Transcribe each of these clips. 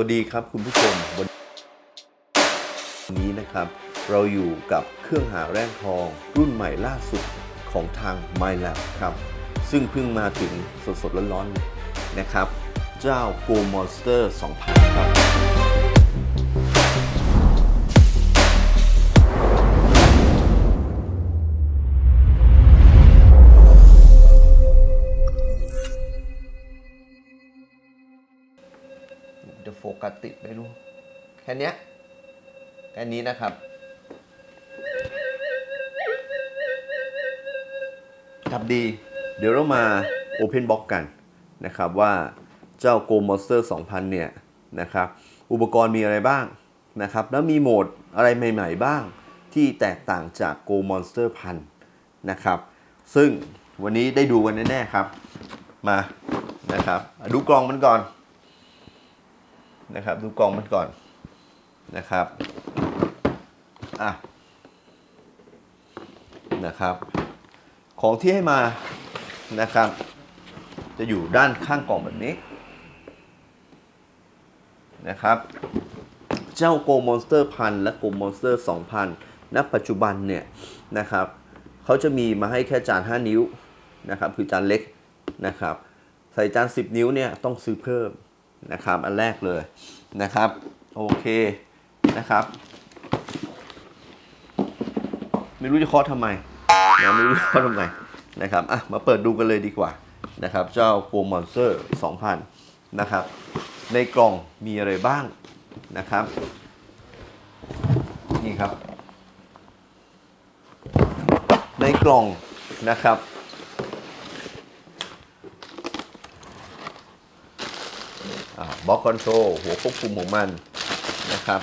วัสดีครับคุณผู้ชมวันนี้นะครับ เราอยู่กับเครื่องหาแร่ทองรุ่นใหม่ล่าสุดของทาง MyLab ครับ ซึ่งเพิ่งมาถึงสดๆร้อนๆนะครับ เจ้า Go Monster 2000 ครับ จะโฟกัสติดไม่รู้ แค่นี้แค่นี้นะครับครับดี เดี๋ยวเรามา Open Box กันนะครับว่าเจ้า Go Monster 2000 เนี่ยนะครับอุปกรณ์มีอะไรบ้างนะครับแล้วมีโหมดอะไรใหม่ ๆ บ้างที่แตกต่างจาก Go Monster 1000นะครับซึ่งวันนี้ได้ดูกันแน่ๆครับ มานะครับ ดูกล่องมันก่อน นะครับ ดูกล่องมันก่อนนะครับอะนะครับ ของที่ให้มานะครับ จะอยู่ด้านข้างกล่องแบบนี้นะครับ เจ้า Go Monster พันและ Go Monster 2000ณปัจจุบันเนี่ยนะครับเขาจะมีมาให้แค่จาน 5 นิ้วนะครับ คือจานเล็กนะครับ ใส่จาน 10 นิ้วเนี่ยต้องซื้อเพิ่ม นะครับ อันแรกเลยนะครับ โอเคนะครับ ไม่รู้จะเคาะทำไมนะไม่รู้จะเคาะทำไมนะครับอะมาเปิดดูกันเลยดีกว่านะครับ เจ้า Go Monster 2000 นะครับ ในกล่องมีอะไรบ้างนะครับ นี่ครับ ในกล่องนะครับ บล็อกคอนโทรลหัวควบคุมของมันนะครับ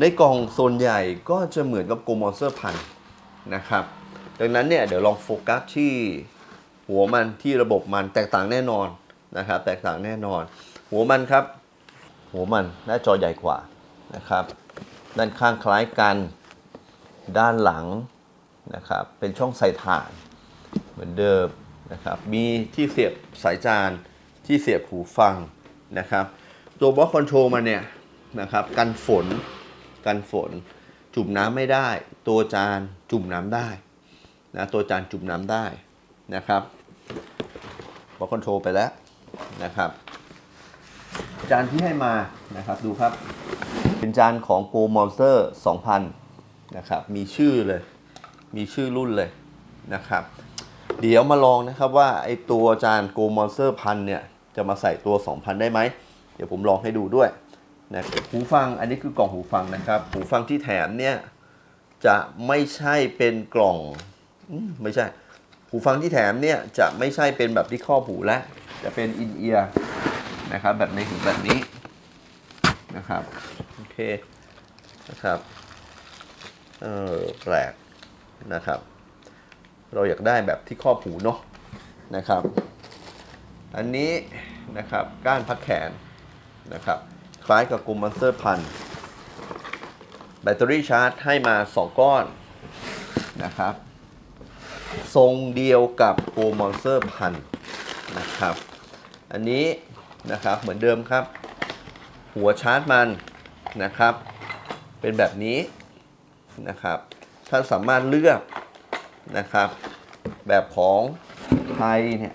ในกล่องโซนใหญ่ก็จะเหมือนกับโกมอนเซอร์พันนะครับ ดังนั้นเนี่ยเดี๋ยวลองโฟกัสที่หัวมันที่ระบบมันแตกต่างแน่นอนนะครับ แตกต่างแน่นอน หัวมันครับ หัวมันหน้าจอใหญ่กว่านะครับ ด้านข้างคล้ายกัน ด้านหลังนะครับ เป็นช่องใส่ถ่านเหมือนเดิมนะครับ มีที่เสียบสายจาน ที่เสียบหูฟังนะครับ ตัวบล็อกคอนโทรลมันเนี่ยนะครับกันฝนกันฝน จุ่มน้ำไม่ได้ ตัวจานจุ่มน้ำได้นะตัวจานจุ่มน้ำได้นะครับบล็อกคอนโทรลไปแล้วนะครับ จานที่ให้มานะครับดูครับ เป็นจานของ Go Monster 2000 นะครับ มีชื่อเลย มีชื่อรุ่นเลยนะครับ เดี๋ยวมาลองนะครับว่าไอตัวจาน Go Monster พันเนี่ย จะมาใส่ตัว 2,000 ได้ไหม เดี๋ยวผมลองให้ดูด้วยนะหูฟังอันนี้คือกล่องหูฟังนะครับ หูฟังที่แถมเนี่ยจะไม่ใช่เป็นกล่องไม่ใช่ หูฟังที่แถมเนี่ยจะไม่ใช่เป็นแบบที่ครอบหูแล้วจะเป็นอินเอียร์นะครับแบบในหูแบบนี้นะครับโอเคนะครับเออแปลกนะครับ เราอยากได้แบบที่ครอบหูเนาะนะครับ อันนี้นะครับก้านพักแขนนะครับคล้ายกับกลุ่มมอนสเตอร์พันแบตเตอรี่ชาร์จให้มา 2 ก้อนนะครับ ทรงเดียวกับโกมอนสเตอร์พันนะครับ อันนี้นะครับเหมือนเดิมครับ หัวชาร์จมันนะครับ เป็นแบบนี้นะครับท่านสามารถเลือกนะครับ แบบของไทยเนี่ย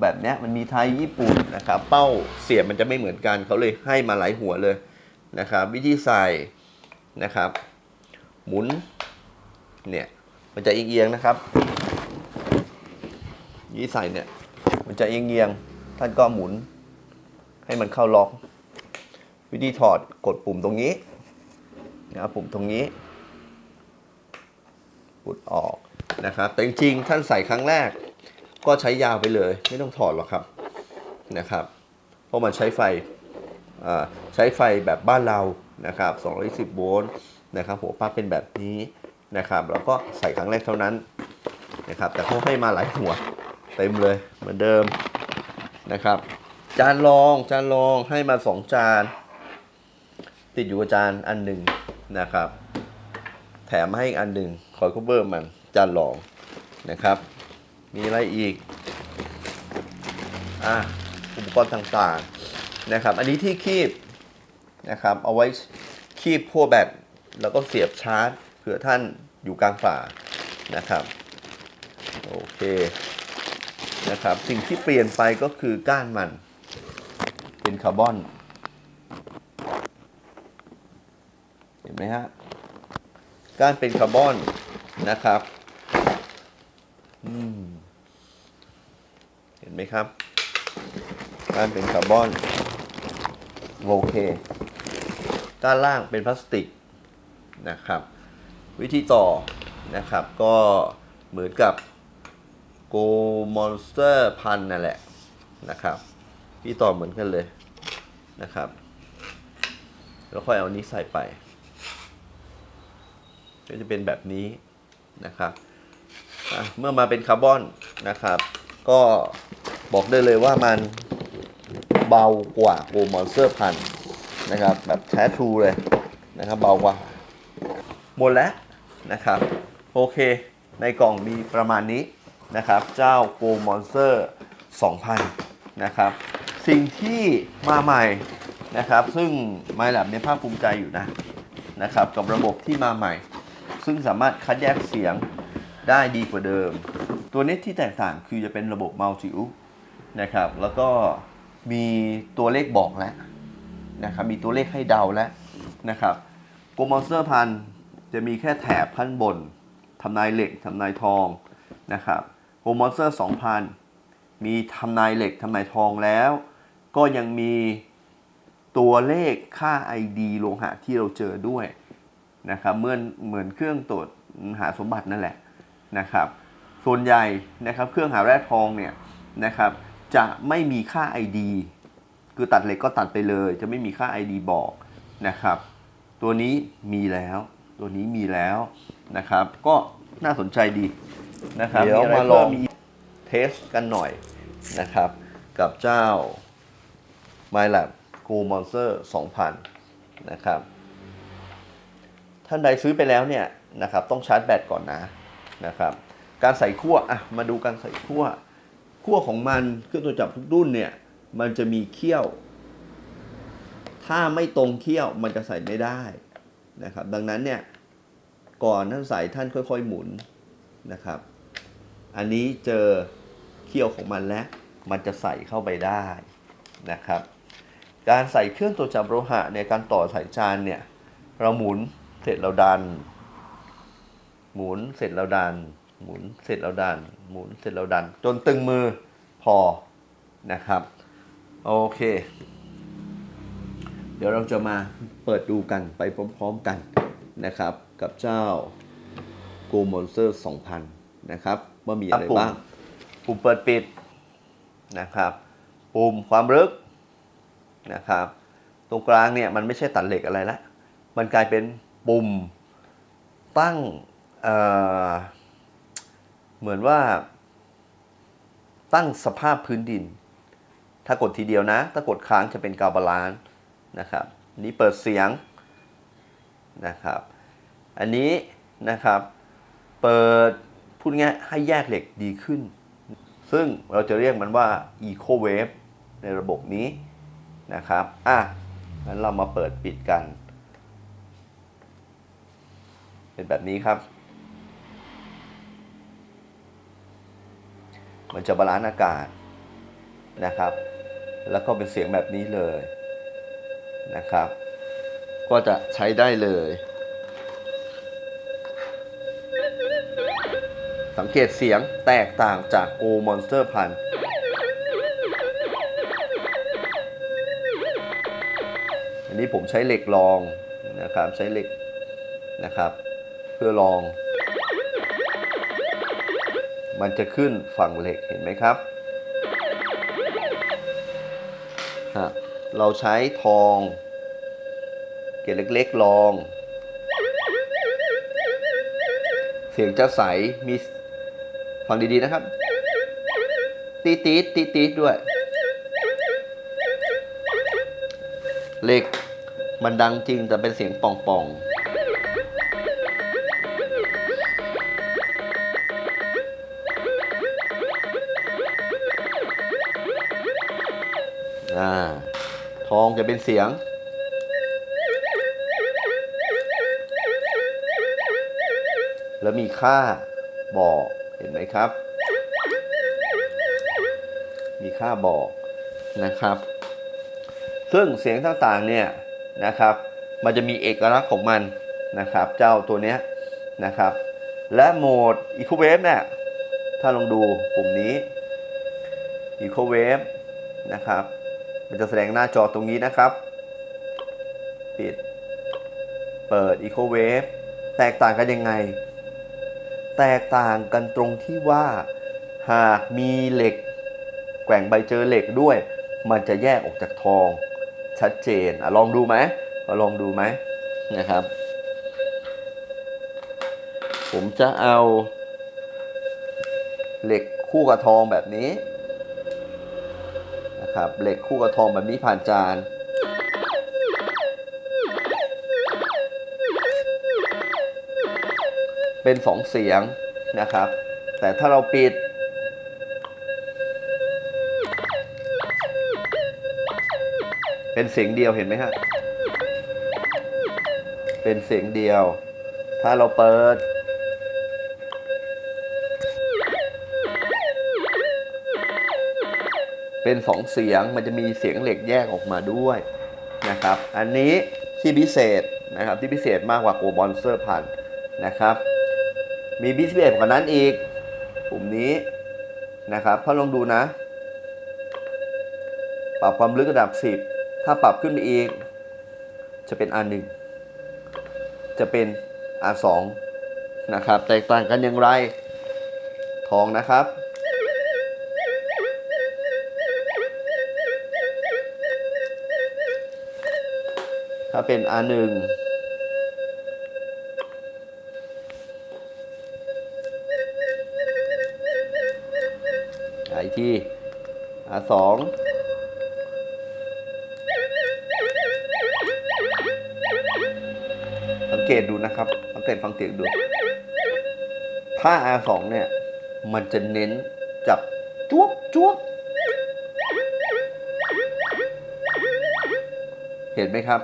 แบบเนี้ยมันมีไทยญี่ปุ่นนะครับเป้าเสียบมันจะไม่เหมือนกันเขาเลยให้มาหลายหัวเลยนะครับวิธีใส่นะครับ หมุนเนี่ยมันจะเอียงๆนะครับวิธีใส่เนี่ยมันจะเอียงๆท่านก็หมุน ให้มันเข้าล็อก วิธีถอดกดปุ่มตรงนี้นะครับปุ่มตรงนี้ปุดออกนะครับแต่จริงๆท่านใส่ครั้งแรก ก็ใช้ยาวไปเลย ไม่ต้องถอดหรอกครับนะครับ เพราะมันใช้ไฟอ่าใช้ไฟแบบบ้านเรานะครับ210โวลต์นะครับหัวปลั๊กเป็นแบบนี้นะครับแล้วก็ใส่ครั้งแรกเท่านั้นนะครับ แต่เขาให้มาหลายหัวเต็มเลยเหมือนเดิมนะครับ จานรองจานรองให้มาสองจาน ติดอยู่กับจานอันหนึ่งนะครับ แถมให้อีกอันหนึ่งคอย cover มันจานรองนะครับ มีอะไรอีกอะอุปกรณ์ต่างๆนะครับ อันนี้ที่คีบนะครับ เอาไว้คีบพวแบตแล้วก็เสียบชาร์จเผื่อท่านอยู่กลางป่านะครับโอเคนะครับ สิ่งที่เปลี่ยนไปก็คือก้านมัน เป็นคาร์บอน เห็นไหมฮะก้านเป็นคาร์บอนนะครับ อืม ห็นไหมครับก้านเป็นคาร์บอนโอเคก้านล่างเป็นพลาสติกนะครับ วิธีต่อนะครับก็เหมือนกับโกมอนสเตอร์พันนั่นแหละนะครับที่ต่อเหมือนกันเลยนะครับ แล้วค่อยเอานี้ใส่ไป ก็จะเป็นแบบนี้นะครับ เมื่อมาเป็นคาร์บอนนะครับ ก็ บอกได้เลยว่ามันเบากว่าโกมอนสเตอร์พันนะครับแบบแท้ทรูเลยนะครับเบากว่า หมดแล้วนะครับ โอเค ในกล่องมีประมาณนี้นะครับ เจ้า Go Monster 2000 นะครับ สิ่งที่มาใหม่นะครับ ซึ่ง MyLab เนี่ยภาคภูมิใจอยู่นะนะครับ กับระบบที่มาใหม่ ซึ่งสามารถคัดแยกเสียงได้ดีกว่าเดิม ตัวนี้ที่แตกต่างคือจะเป็นระบบ Multi u นะครับ แล้วก็มีตัวเลขบอกแล้วนะครับ มีตัวเลขให้เดาแล้วนะครับโกมอนสเตอร์พันจะมีแค่แถบขั้นบนทำนายเหล็กทำนายทองนะครับโกมอนสเตอร์2000 มีทำนายเหล็กทำนายทองแล้ว ก็ยังมีตัวเลขค่า ID โลหะที่เราเจอด้วยนะครับเหมือนเหมือนเครื่องตรวจหาสมบัตินั่นแหละนะครับ ส่วนใหญ่นะครับเครื่องหาแร่ทองเนี่ยนะครับ จะไม่มีค่า ID คือตัดเหล็กก็ตัดไปเลย จะไม่มีค่า ID บอกนะครับ ตัวนี้มีแล้ว ตัวนี้มีแล้วนะครับ ก็น่าสนใจดีนะครับเดี๋ยวอะไรมาลองเพิ่เทสกันหน่อยนะครับ กับเจ้า MyLab Go Monster 2000 นะครับ ท่านใดซื้อไปแล้วเนี่ยนะครับ ต้องชาร์จแบตก่อนนะนะครับ การใส่ขั้วอะมาดูการใส่ขั้ว ขั้วของมันเครื่องตรวจจับทุกรุ่นเนี่ย มันจะมีเขี้ยว ถ้าไม่ตรงเขี้ยวมันจะใส่ไม่ได้นะครับ ดังนั้นเนี่ย ก่อนท่านใส่ท่านค่อยๆหมุนนะครับ อันนี้เจอเขี้ยวของมันแล้ว มันจะใส่เข้าไปได้นะครับ การใส่เครื่องตรวจจับโลหะในการต่อสายจานเนี่ย เราหมุนเสร็จเราดัน หมุนเสร็จเราดัน หมุนเสร็จเราดัน หมุนเสร็จเราดัน จนตึงมือพอนะครับ โอเค เดี๋ยวเราจะมาเปิดดูกันไปพร้อมๆกันนะครับ กับเจ้า Go Monster 2000 นะครับว่ามีอะไรปุ่มบ้าง ปุ่มเปิดปิดนะครับ ปุ่มความลึกนะครับ ตรงกลางเนี่ยมันไม่ใช่ตัดเหล็กอะไรละ มันกลายเป็นปุ่มตั้งเอ่อ เหมือนว่า ตั้งสภาพพื้นดิน ถ้ากดทีเดียวนะ ถ้ากดค้างจะเป็นกาบาลานนะครับนนี้เปิดเสียงนะครับ อันนี้นะครับ เปิดพูดง่ายให้แยกเหล็กดีขึ้น ซึ่งเราจะเรียกมันว่า Eco Wave ในระบบนี้นะครับ อะ งั้นเรามาเปิดปิดกัน เป็นแบบนี้ครับ มันจะบาลานซ์อากาศนะครับ แล้วก็เป็นเสียงแบบนี้เลยนะครับ ก็จะใช้ได้เลย สังเกตเสียงแตกต่างจาก Go Monster พันอันนี้ผมใช้เหล็กรองนะครับ ใช้เหล็กนะครับ เพื่อรอง มันจะขึ้นฝั่งเหล็กเห็นไหมครับฮะเราใช้ทอง เกล็ดเล็กๆรอง เสียงจะใสมีฟังดีๆนะครับ ตีตีตีตีด้วย เหล็กมันดังจริงแต่เป็นเสียงป่องป่องๆ อ่าทองจะเป็นเสียง แล้วมีค่าบอกเห็นไหมครับ มีค่าบอกนะครับ ซึ่งเสียงต่างๆเนี่ยนะครับ มันจะมีเอกลักษณ์ของมันนะครับ เจ้าตัวเนี้ยนะครับ และโหมด Eco Wave เนี่ยถ้าลองดูปุ่มนี้ Eco Wave นะครับ มันจะแสดงหน้าจอตรงนี้นะครับ ปิด เปิด Eco Wave แตกต่างกันยังไง แตกต่างกันตรงที่ว่า หากมีเหล็ก แกว่งใบเจอเหล็กด้วย มันจะแยกออกจากทอง ชัดเจนอะลองดูไหมมาลองดูไหมนะครับ ผมจะเอาเหล็กคู่กับทองแบบนี้ นะครับเหล็กคู่กับทองแบบนี้ผ่านจานเป็นสองเสียงนะครับ แต่ถ้าเราปิด เป็นเสียงเดียวเห็นไหมฮะเป็นเสียงเดียว ถ้าเราเปิด เป็นสองเสียงมันจะมีเสียงเหล็กแยกออกมาด้วยนะครับ อันนี้ที่พิเศษนะครับที่พิเศษมากกว่าโกบอนเซอร์พันนะครับ มีพิเศษกว่านั้นอีกปุ่มนี้นะครับถ้าลองดูนะ ปรับความลึกระดับ 10 ถ้าปรับขึ้นไปอีก จะเป็น R1 จะเป็น R2 นะครับ แตกต่างกันอย่างไร ทองนะครับ ถ้าเป็น R1 ไอที่ R2 สังเกตดูนะครับ สังเกตฟังเสียงดู ถ้า R2 เนี่ย มันจะเน้นจับจ้วบจ้วบเห็นไหมครับ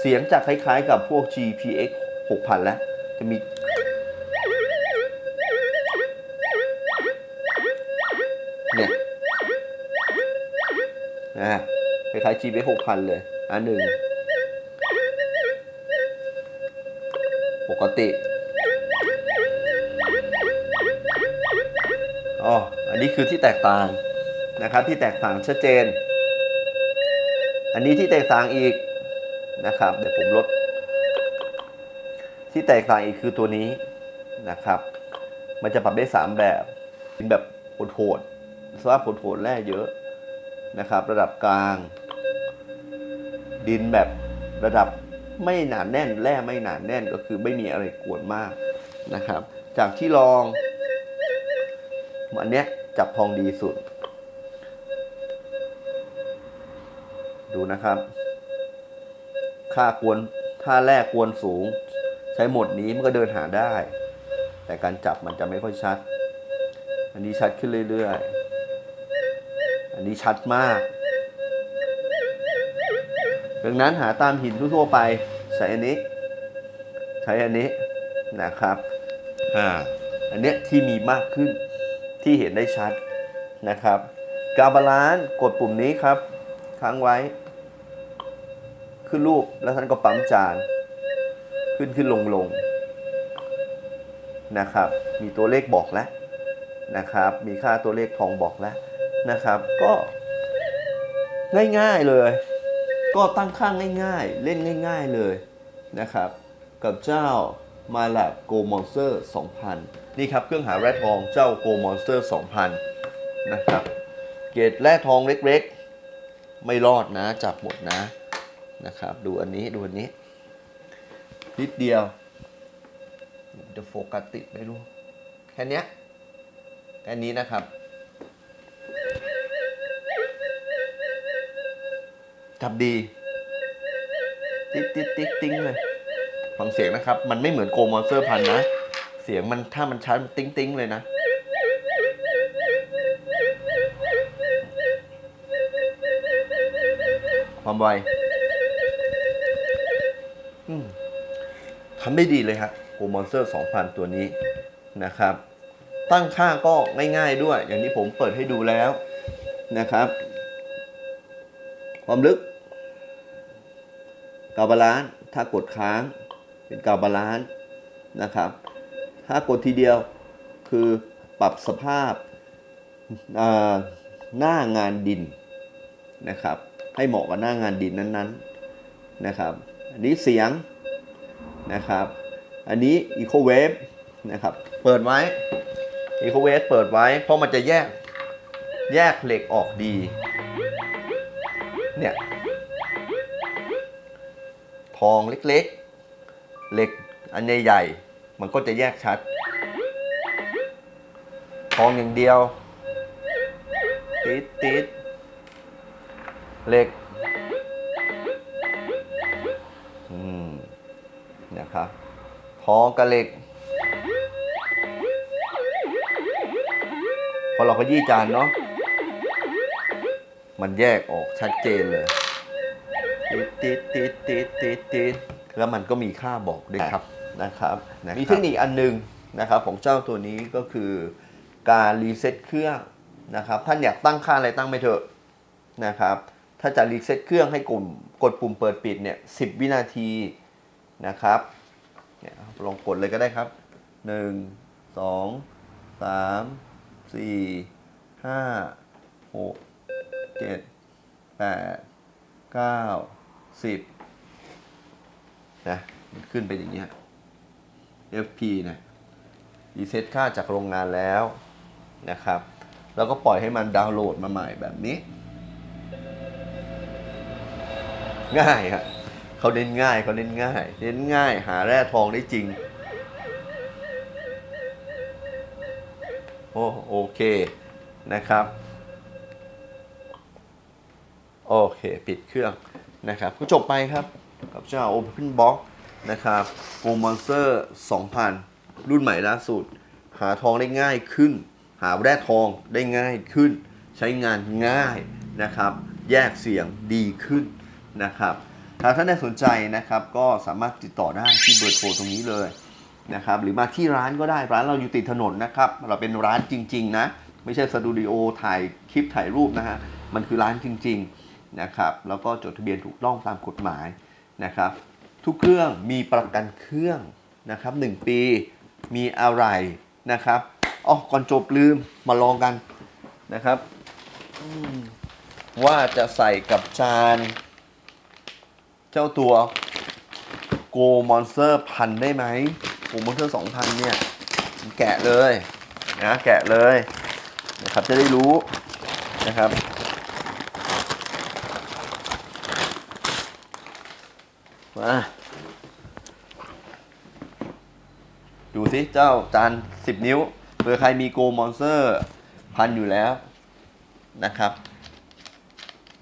เสียงจะคล้าย ๆ กับพวก GPX 6000 แล้ว จะมี เนี่ยนะคล้ายๆ GPX 6000 เลย อันหนึ่ง ปกติอ๋ออันนี้คือที่แตกต่างนะครับที่แตกต่างชัดเจน อันนี้ที่แตกต่างอีก นะครับเดี๋ยวผมลด ที่แตกต่างอีกคือตัวนี้นะครับ มันจะปรับได้ 3 แบบเป็นแบบโหดๆสภาพโหดๆแร่เยอะนะครับ ระดับกลาง ดินแบบระดับไม่หนาแน่นแร่ไม่หนาแน่นก็คือไม่มีอะไรกวนมากนะครับ จากที่ลองอันเนี้ยจับทองดีสุด ดูนะครับ ค่ากวนค่าแรกกวนสูง ใช้โหมดนี้มันก็เดินหาได้ แต่การจับมันจะไม่ค่อยชัด อันนี้ชัดขึ้นเรื่อยๆ อันนี้ชัดมาก ดังนั้นหาตามหินทั่วๆไปใช้อันนี้ ใช้อันนี้นะครับอ่าอันเนี้ยที่มีมากขึ้นที่เห็นได้ชัดนะครับ กาบาลานซ์กดปุ่มนี้ครับ ค้างไว้ ขึ้นรูปแล้วท่านก็ปั๊มจาน ขึ้นขึ้นลงลงนะครับ มีตัวเลขบอกแล้วนะครับ มีค่าตัวเลขทองบอกแล้วนะครับ ก็ง่ายๆเลย ก็ตั้งค่าง่ายๆ เล่นง่ายๆเลยนะครับ กับเจ้ามาแลบโกมอนสเตอร์2000 นี่ครับเครื่องหาแร่ทองเจ้าโกมอนสเตอร์2000 นะครับ เกรดแร่ทองเล็กๆ ไม่รอดนะ จับหมดนะ นะครับ ดูอันนี้ดูอันนี้ นิดเดียวจะโฟกัสติดไม่รู้ แค่นี้แค่นี้นะครับจับดี ติ๊กติ๊กติ๊กติ๊งเลยฟังเสียงนะครับ มันไม่เหมือนโกมอนสเตอร์พันนะ เสียงมันถ้ามันชัดมันติ๊งติ๊งเลยนะความไว ทำได้ดีเลยฮะโ o มอนสเตอร์2000 ตัวนี้นะครับ ตั้งค่าก็ง่ายๆด้วย อย่างที่ผมเปิดให้ดูแล้วนะครับ ความลึกกาบาลานถ้ากดค้างเป็นกาบาลานนะครับ ถ้ากดทีเดียวคือปรับสภาพหน้างานดินนะครับ ให้เหมาะกับหน้างานดินนั้นๆนะครับ อันนี้เสียง นะครับ อันนี้ Eco Wave นะครับ เปิดไว้ Eco Wave เปิดไว้ เพราะมันจะแยก แยกเหล็กออกดี เนี่ย ทองเล็กๆ เหล็กอันใหญ่ๆ มันก็จะแยกชัด ทองอย่างเดียว ติดติดเหล็ก นะครับทองกับเหล็ก พอเราขยี้จานเนาะมันแยกออกชัดเจนเลยติดติดติดติดติดติดแล้วมันก็มีค่าบอกด้วยครับนะครับ มีเทคนิคอันหนึงนะครับของเจ้าตัวนี้ก็คือการรีเซ็ตเครื่องนะครับ ท่านอยากตั้งค่าอะไรตั้งไปเถอะนะครับ ถ้าจะรีเซ็ตเครื่องให้กลุ่มกดปุ่มเปิดปิดเนี่ยสิวินาที นะครับเนี่ยลองกดเลยก็ได้ครับ 1 2 3 4 5 6 7 8เก้าสิบนะมันขึ้นไปอย่างเงี้ FP นะรีเซ็ตค่าจากโรงงานแล้วนะครับ แล้วก็ปล่อยให้มันดาวน์โหลดมาใหม่แบบนี้ ง่ายฮะ เขาเน้นง่ายเขาเน้นง่าย เน้นง่ายหาแร่ทองได้จริง โอ้โอเคนะครับ โอเคปิดเครื่องนะครับก็จบไปครับ กับเจ้า Open Box นะครับ Go Monster 2000 รุ่นใหม่ล่าสุด หาทองได้ง่ายขึ้น หาแร่ทองได้ง่ายขึ้น ใช้งานง่ายนะครับ แยกเสียงดีขึ้นนะครับ ถ้าท่านได้สนใจนะครับก็สามารถติดต่อได้ที่เบอร์โทรตรงนี้เลยนะครับหรือมาที่ร้านก็ได้ร้านเราอยู่ติดถนนนะครับเราเป็นร้านจริง ๆ นะ ไม่ใช่สตูดิโอถ่ายคลิปถ่ายรูปนะฮะมันคือร้านจริงๆนะครับแล้วก็จดทะเบียนถูกต้องตามกฎหมายนะครับทุกเครื่องมีประกันเครื่องนะครับ1ปีมีอะไรนะครับอ๋อก่อนจบลืมมาลองกันนะครับอืมว่าจะใส่กับจาน เจ้าตัว Go Monster พันได้ไหม Go Monster 2000เนี่ยแกะเลยนะแกะเลยนะครับจะได้รู้นะครับมาดูสิเจ้าจาน10นิ้วเผื่อใครมีโกมอนสเตอร์พันอยู่แล้วนะครับ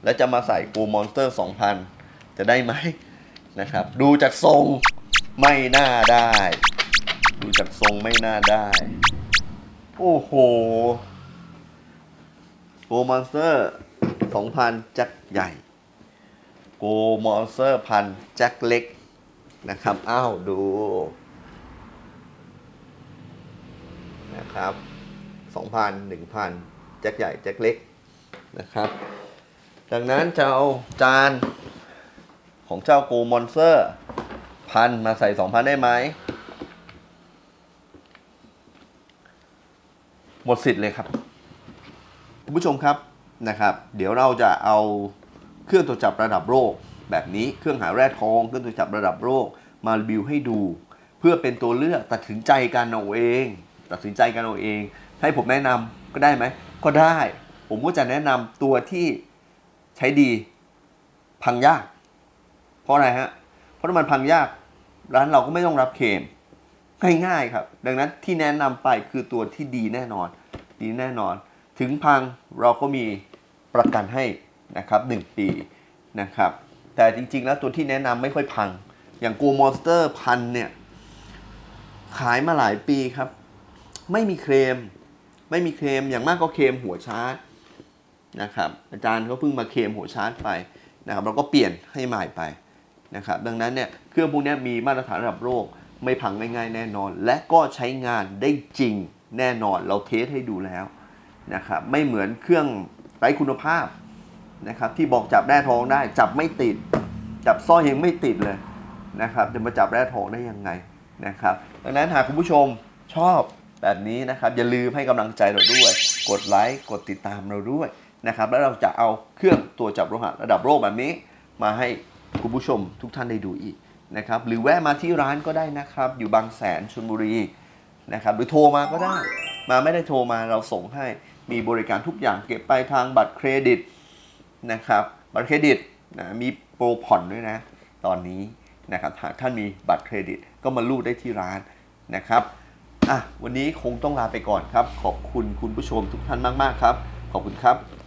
แล้วจะมาใส่โกมอนสเตอร์2,000 จะได้ไหมนะครับ ดูจากทรงไม่น่าได้ ดูจากทรงไม่น่าได้ โอ้โหโกมอนสเตอร์2,000จักใหญ่โกมอนสเตอร์พันแจ็คเล็กนะครับ อ้าวดูนะครับ2,000 1,000แจ็คใหญ่แจ็คเล็กนะครับ ดังนั้นจะเอาจาน ของเจ้าโกมอนเตอร์พันมาใส่2,000ได้ไหม หมดสิทธิ์เลยครับ คุณผู้ชมครับนะครับ เดี๋ยวเราจะเอาเครื่องตรวจจับระดับโลกแบบนี้เครื่องหาแร่ทองเครื่องตรวจจับระดับโลกมารีวิวให้ดู เพื่อเป็นตัวเลือกตัดสินใจกันเอาเอง ตัดสินใจกันเอาเอง ให้ผมแนะนำก็ได้ไหมก็ได้ ผมก็จะแนะนำตัวที่ใช้ดีพังยาก เพราะอะไรฮะ เพราะถ้ามันพังยาก ร้านเราก็ไม่ต้องรับเคลมง่ายๆครับ ดังนั้นที่แนะนำไปคือตัวที่ดีแน่นอน ดีแน่นอน ถึงพังเราก็มีประกันให้นะครับ 1 ปีนะครับ แต่จริงๆแล้วตัวที่แนะนำไม่ค่อยพัง อย่างกูมอนสเตอร์พันเนี่ย ขายมาหลายปีครับ ไม่มีเคลมไม่มีเคลมอย่างมากก็เคลมหัวชาร์จนะครับอาจารย์เขาเพิ่งมาเคลมหัวชาร์จไปนะครับเราก็เปลี่ยนให้ใหม่ไป นะครับดังนั้นเนี่ยเครื่องพวกนี้มีมาตรฐานระดับโลกไม่พังง่ายๆแน่นอน และก็ใช้งานได้จริงแน่นอนเราเทสให้ดูแล้วนะครับไม่เหมือนเครื่องไร้คุณภาพนะครับที่บอกจับแร่ทองได้จับไม่ติด จับสร้อยยังไม่ติดเลยนะครับจะมาจับแร่ทองได้ยังไงนะครับดังนั้นหากคุณผู้ชมชอบแบบนี้นะครับอย่าลืมให้กำลังใจเราด้วย กดไลค์กดติดตามเราด้วยนะครับแล้วเราจะเอาเครื่องตัวจับโลหะระดับโลกแบบนี้มาให้ คุณผู้ชมทุกท่านได้ดูอีกนะครับหรือแวะมาที่ร้านก็ได้นะครับ อยู่บางแสนชลบุรีนะครับหรือโทรมาก็ได้ มาไม่ได้โทรมาเราส่งให้มีบริการทุกอย่างเก็บไปลายทางบัตรเครดิตนะครับบัตรเครดิตนะมีโปรผ่อนด้วยนะ ตอนนี้นะครับหากท่านมีบัตรเครดิตก็มารูดได้ที่ร้านนะครับอะวันนี้คงต้องลาไปก่อนครับ ขอบคุณคุณผู้ชมทุกท่านมาก ๆ ครับ ขอบคุณครับ